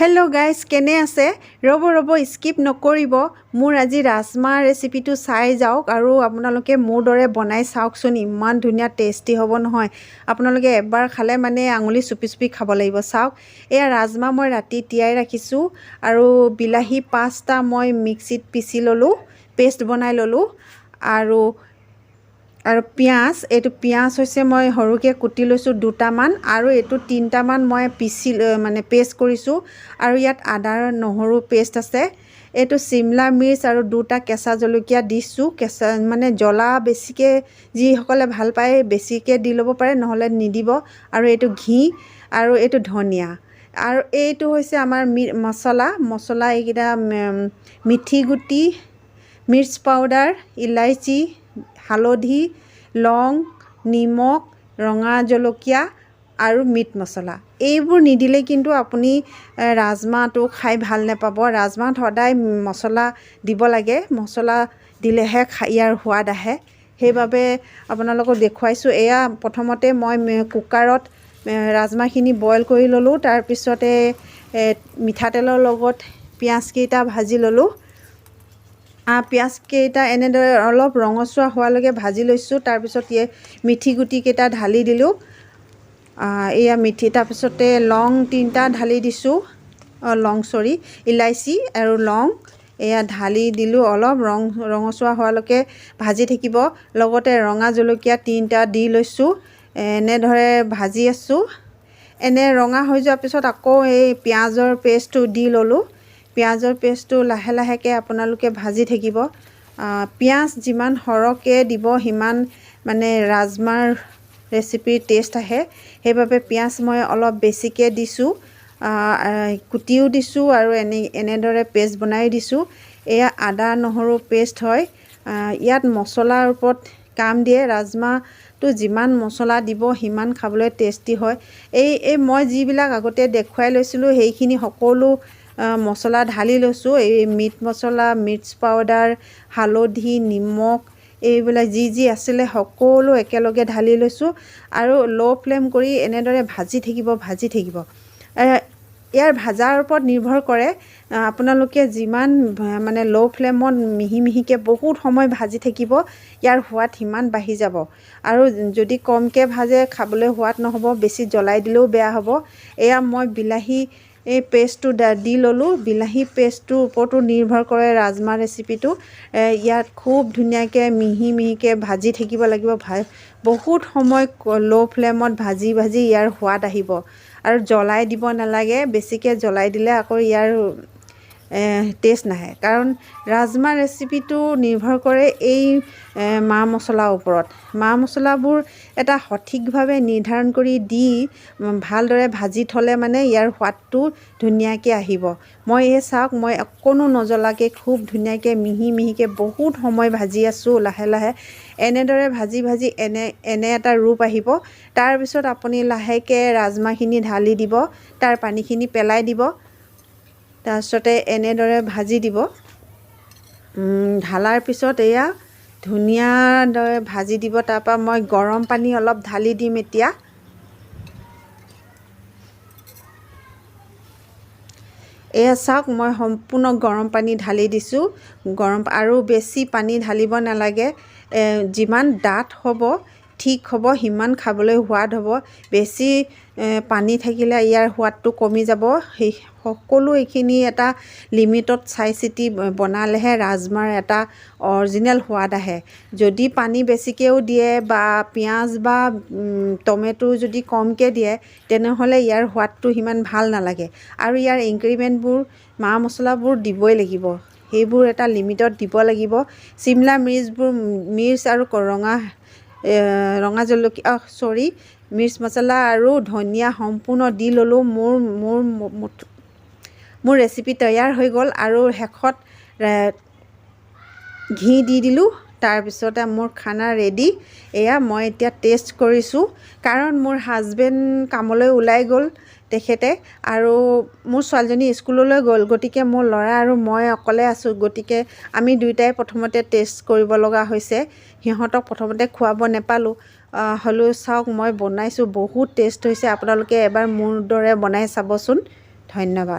Hello guys কেনে আছে? ৰ'ব ৰ'ব স্কিপ নকৰিব। মোৰ আজি ৰাজমাহ ৰেচিপিটো চাই যাওক আৰু আপোনালোকে মোৰ দৰে বনাই চাওকচোন। ইমান ধুনীয়া টেষ্টি হ'ব নহয়। আপোনালোকে এবাৰ খালে মানে আঙুলি চুপি চুপি খাব লাগিব। চাওক এয়া ৰাজমাহ মই ৰাতি তিয়াই ৰাখিছোঁ আৰু বিলাহী পাঁচটা মই মিক্সিত পিচি ল'লোঁ পেষ্ট বনাই ল'লোঁ আৰু আৰু পিঁয়াজ এইটো পিঁয়াজ হৈছে মই সৰুকৈ কুটি লৈছোঁ দুটামান আৰু এইটো তিনিটামান মই পিচি মানে পেষ্ট কৰিছোঁ আৰু ইয়াত আদা নহৰু পেষ্ট আছে। এইটো চিমলা মিৰ্চ আৰু দুটা কেঁচা জলকীয়া দিছোঁ কেঁচা মানে জ্বলা বেছিকৈ যিসকলে ভাল পায় বেছিকৈ দি ল'ব পাৰে নহ'লে নিদিব। আৰু এইটো ঘি আৰু এইটো ধনিয়া। আৰু এইটো হৈছে আমাৰ মি মছলা মছলা এইকেইটা উম, মিঠি গুটি মিৰ্চ পাউডাৰ ইলাইচি হালধি লং নিমখ ৰঙা জলকীয়া আৰু মিট মছলা। এইবোৰ নিদিলে কিন্তু আপুনি ৰাজমাহটো খাই ভাল নাপাব। ৰাজমাহত সদায় মছলা দিব লাগে। মছলা দিলেহে খাই ইয়াৰ সোৱাদ আহে। সেইবাবে আপোনালোকক দেখুৱাইছোঁ। এয়া প্ৰথমতে মই কুকাৰত ৰাজমাহখিনি বইল কৰি ল'লোঁ। তাৰপিছতে মিঠাতেলৰ লগত পিঁয়াজকেইটা ভাজি ল'লোঁ। পিঁয়াজকেইটা এনেদৰে অলপ ৰঙচুৱা হোৱালৈকে ভাজি লৈছোঁ। তাৰপিছত ইয়ে মিঠি গুটিকেইটা ঢালি দিলোঁ। এয়া মিঠি। তাৰপিছতে লং তিনিটা ঢালি দিছোঁ। লং চৰি ইলাইচি আৰু লং। এয়া ঢালি দিলোঁ। অলপ ৰং ৰঙচুৱা হোৱালৈকে ভাজি থাকিব। লগতে ৰঙা জলকীয়া তিনিটা দি লৈছোঁ। এনেদৰে ভাজি আছোঁ। এনে ৰঙা হৈ যোৱাৰ পিছত আকৌ এই পিঁয়াজৰ পেষ্টটো দি ল'লোঁ। পিঁয়াজৰ পেষ্টটো লাহে লাহেকৈ আপোনালোকে ভাজি থাকিব। পিঁয়াজ যিমান সৰহকৈ দিব সিমান মানে ৰাজমাৰ ৰেচিপিৰ টেষ্ট আহে। সেইবাবে পিঁয়াজ মই অলপ বেছিকৈ দিছোঁ। কুটিও দিছোঁ আৰু এনে এনেদৰে পেষ্ট বনাই দিছোঁ। এয়া আদা নহৰু পেষ্ট হয়। ইয়াত মছলাৰ ওপৰত কাম দিয়ে। ৰাজমাহটো যিমান মছলা দিব সিমান খাবলৈ টেষ্টি হয়। এই এই মই যিবিলাক আগতে দেখুৱাই লৈছিলোঁ সেইখিনি সকলো মছলা ঢালি লৈছোঁ। এই মিট মছলা মিৰ্চ পাউডাৰ হালধি নিমখ এইবিলাক যি যি আছিলে সকলো একেলগে ঢালি লৈছোঁ আৰু ল' ফ্লেম কৰি এনেদৰে ভাজি থাকিব ভাজি থাকিব। ইয়াৰ ভাজাৰ ওপৰত নিৰ্ভৰ কৰে আপোনালোকে যিমান মানে ল' ফ্লেমত মিহি মিহিকৈ বহুত সময় ভাজি থাকিব ইয়াৰ সোৱাদ সিমান বাঢ়ি যাব। আৰু যদি কমকৈ ভাজে খাবলৈ সোৱাদ নহ'ব বেছি জ্বলাই দিলেও বেয়া হ'ব। এয়া মই বিলাহী এই পেষ্টটো দা- ল'লোঁ। বিলাহী পেষ্টটোৰ ওপৰতো নিৰ্ভৰ কৰে ৰাজমাহ ৰেচিপিটো ইয়াত খুব ধুনীয়াকৈ মিহি মিহিকৈ ভাজি থাকিব লাগিব ভা বহুত সময় ল' ফ্লেমত ভাজি ভাজি ইয়াৰ সোৱাদ আহিব। আৰু জ্বলাই দিব নালাগে বেছিকৈ জ্বলাই দিলে আকৌ ইয়াৰ টেষ্ট নাহে। কাৰণ ৰাজমাহ ৰেচিপিটো নিৰ্ভৰ কৰে এই মা মছলাৰ ওপৰত। মা মছলাবোৰ এটা সঠিকভাৱে নিৰ্ধাৰণ কৰি দি ভালদৰে ভাজি থ'লে মানে ইয়াৰ সোৱাদটো ধুনীয়াকৈ আহিব। মই এই চাওক মই অকণো নজ্বলাকৈ খুব ধুনীয়াকৈ মিহি মিহিকৈ বহুত সময় ভাজি আছোঁ লাহে লাহে। এনেদৰে ভাজি ভাজি এনে এনে এটা ৰূপ আহিব। তাৰপিছত আপুনি লাহেকৈ ৰাজমাহখিনি ঢালি দিব তাৰ পানীখিনি পেলাই দিব। তাৰপিছতে এনেদৰে ভাজি দিব। ঢালাৰ পিছত এয়া ধুনীয়াদৰে ভাজি দিব তাৰপৰা মই গৰম পানী অলপ ঢালি দিম এতিয়া। এয়া চাওক মই সম্পূৰ্ণ গৰম পানী ঢালি দিছোঁ। গৰম আৰু বেছি পানী ঢালিব নালাগে। যিমান ডাঠ হ'ব ঠিক হ'ব সিমান খাবলৈ সোৱাদ হ'ব। বেছি পানী থাকিলে ইয়াৰ সোৱাদটো কমি যাব। সেই সকলো এইখিনি এটা লিমিটত চাই চিতি বনালেহে ৰাজমাৰ এটা অৰিজিনেল সোৱাদ আহে। যদি পানী বেছিকৈও দিয়ে বা পিঁয়াজ বা টমেটো যদি কমকৈ দিয়ে তেনেহ'লে ইয়াৰ সোৱাদটো সিমান ভাল নালাগে। আৰু ইয়াৰ ইনগ্ৰিডিয়েণ্টবোৰ মা মছলাবোৰ দিবই লাগিব। সেইবোৰ এটা লিমিটত দিব লাগিব। চিমলা মিৰ্চবোৰ মিৰ্চ আৰু ৰঙা ৰঙা জলকীয়া চৰি মিৰ্চ মছলা আৰু ধনিয়া সম্পূৰ্ণ দি ল'লোঁ। মোৰ মোৰ মোৰ ৰেচিপি তৈয়াৰ হৈ গ'ল আৰু শেষত ঘি দি দিলোঁ। তাৰপিছতে মোৰ খানা ৰেডি এয়া মই এতিয়া টেষ্ট কৰিছোঁ। কাৰণ মোৰ হাজবেণ্ড কামলৈ ওলাই গ'ল। তেখেতে আৰু মোৰ ছোৱালীজনী স্কুললৈ গ'ল। গতিকে মোৰ ল'ৰা আৰু মই অকলে আছোঁ। গতিকে আমি দুয়োটাই প্ৰথমতে টেষ্ট কৰিব লগা হৈছে। সিহঁতক প্ৰথমতে খুৱাব নেপালোঁ। হ'লেও চাওক মই বনাইছোঁ। বহুত টেষ্ট হৈছে। আপোনালোকে এবাৰ মোৰ দৰে বনাই চাবচোন। ধন্যবাদ।